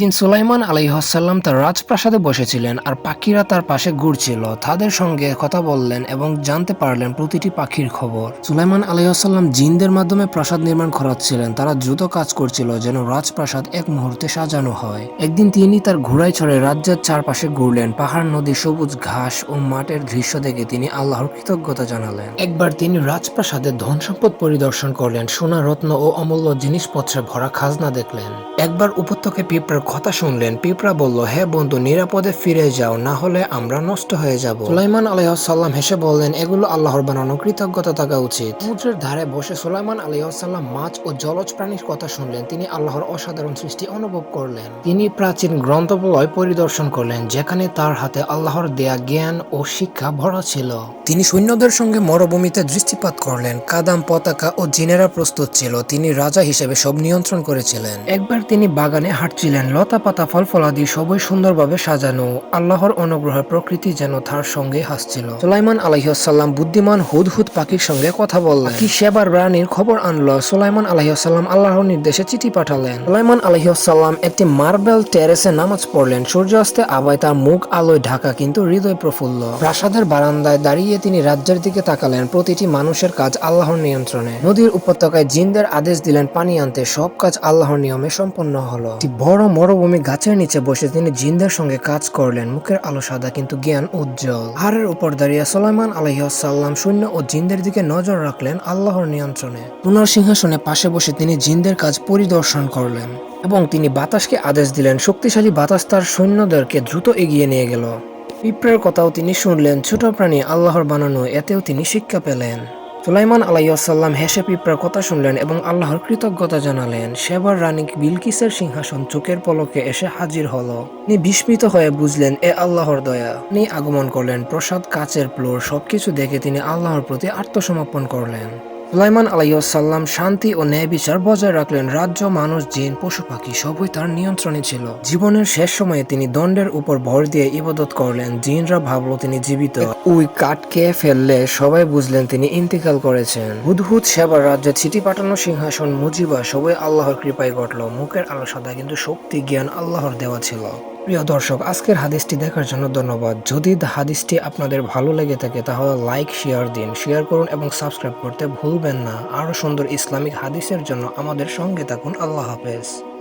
দিন সুলাইমান আলাইহাসাল্লাম তার রাজপ্রাসাদে বসেছিলেন আর পাখিরা তার পাশে ঘুরছিল। তাদের সঙ্গে কথা বললেন এবং জানতে পারলেন প্রতিটি পাখির খবর। সুলাইমান আলাইহাসাল্লাম জিনদের মাধ্যমে প্রাসাদ নির্মাণ করাচ্ছিলেন। তারা দ্রুত কাজ করছিল যেন রাজপ্রাসাদ এক মুহূর্তে সাজানো হয়। একদিন তিনি তার ঘোড়ায় চড়ে রাজ্যের চারপাশে ঘুরলেন। পাহাড়, নদী, সবুজ ঘাস ও মাঠের দৃশ্য দেখে তিনি আল্লাহর কৃতজ্ঞতা জানালেন। একবার তিনি রাজপ্রাসাদে ধন সম্পদ পরিদর্শন করলেন। সোনা, রত্ন ও অমূল্য জিনিসপত্রে ভরা খাজনা দেখলেন। একবার উপত্যকে পিঁপড়ার কথা শুনলেন, পিঁপড়া বলল, হে বন্ধু, নিরাপদে ফিরে যাও, না হলে আমরা নষ্ট হয়ে যাব। সুলাইমান আলাইসাল্লাম হেসে বললেন, এগুলো আল্লাহর বানানো কৃতজ্ঞতা থাকা উচিত। সমুদ্রের ধারে বসে সুলাইমান আলাইসাল্লাম মাছ ও জলজ প্রাণীর কথা শুনলেন, তিনি আল্লাহর অসাধারণ সৃষ্টি অনুভব করলেন। তিনি প্রাচীন গ্রন্থবলয় পরিদর্শন করলেন, যেখানে তার হাতে আল্লাহর দেয়া জ্ঞান ও শিক্ষা ভরা ছিল। তিনি সৈন্যদের সঙ্গে মরুভূমিতে দৃষ্টিপাত করলেন, কাদাম পতাকা ও জিনেরা প্রস্তুত ছিল, তিনি রাজা হিসেবে সব নিয়ন্ত্রণ করেছিলেন। একবার তিনি বাগানে হাঁটছিলেন লতা পাতা ফল ফলাদি সবই সুন্দরভাবে সাজানো। আল্লাহর অনুগ্রহে প্রকৃতি যেন তার সঙ্গে হাসছিল। সুলাইমান আলহিসাল্লাম বুদ্ধিমান হুদ হুদ পাখির সঙ্গে কথা বললেন। কি সেবার রানীর খবর আনলো। সুলাইমান আলহিসাল্লাম আল্লাহর নির্দেশে চিঠি পাঠালেন। সুলাইমান আলহিসাল্লাম একটি মার্বেল টেরেসে নামাজ পড়লেন। সূর্যাস্তে আবায় তার মুখ আলোয় ঢাকা, কিন্তু হৃদয় প্রফুল্ল। প্রাসাদের বারান্দায় দাঁড়িয়ে তিনি রাজ্যের দিকে তাকালেন। প্রতিটি মানুষের কাজ আল্লাহর নিয়ন্ত্রণে। নদীর উপত্যকায় জিনদের আদেশ দিলেন পানি আনতে। সব কাজ আল্লাহর নিয়মে সম্পন্ন হলো। বড় মরুভূমি গাছের নিচে বসে তিনি জিনদের সঙ্গে কাজ করলেন। মুখের আলো সাদা, কিন্তু জ্ঞান উজ্জ্বল। হারের উপর দাঁড়িয়ে সোলাইমান আলহিহাসাল্লাম শূন্য ও জিন্দের দিকে নজর রাখলেন আল্লাহর নিয়ন্ত্রণে। পুনর সিংহাসনে পাশে বসে তিনি জিন্দের কাজ পরিদর্শন করলেন এবং তিনি বাতাসকে আদেশ দিলেন, শক্তিশালী বাতাস তার সৈন্যদেরকে দ্রুত এগিয়ে নিয়ে গেল। পিঁপড়ের কথাও তিনি শুনলেন, ছোট প্রাণী আল্লাহর বানানো, এতেও তিনি শিক্ষা পেলেন। সুলাইমান আলাইসাল্লাম হেসে পিঁপড়ার কথা শুনলেন এবং আল্লাহর কৃতজ্ঞতা জানালেন। সেবার রানী বিলকিসের সিংহাসন চোখের পলকে এসে হাজির হল। নি বিস্মিত হয়ে বুঝলেন, এ আল্লাহর দয়া। তিনি আগমন করলেন, প্রসাদ, কাচের প্লোর সবকিছু দেখে তিনি আল্লাহর প্রতি আত্মসমর্পণ করলেন। সুলাইমান আলাইসাল্লাম শান্তি ও ন্যায় বিচার বজায় রাখলেন রাজ্য, মানুষ, জিন, পশু পাখি সবই তার নিয়ন্ত্রণে ছিল। জীবনের শেষ সময়ে তিনি দণ্ডের উপর ভর দিয়ে ইবাদত করলেন, জিনরা ভাবলো তিনি জীবিত। উই খেয়ে ফেললে সবাই বুঝলেন তিনি ইন্তিকাল করেছেন। হুদহুদ সেবার রাজ্যে চিঠি পাঠানো, সিংহাসন মুজিবা, সবাই আল্লাহর কৃপায় ঘটল। মুখের আলো সাদা, কিন্তু শক্তি, জ্ঞান আল্লাহর দেওয়া ছিল। প্রিয় দর্শক, আজকের হাদিসটি দেখার জন্য ধন্যবাদ। যদি হাদিসটি আপনাদের ভালো লেগে থাকে, তাহলে লাইক, শেয়ার দিন। শেয়ার করুন এবং সাবস্ক্রাইব করতে ভুলবেন না। আরও সুন্দর ইসলামিক হাদিসের জন্য আমাদের সঙ্গে থাকুন। আল্লাহ হাফেজ।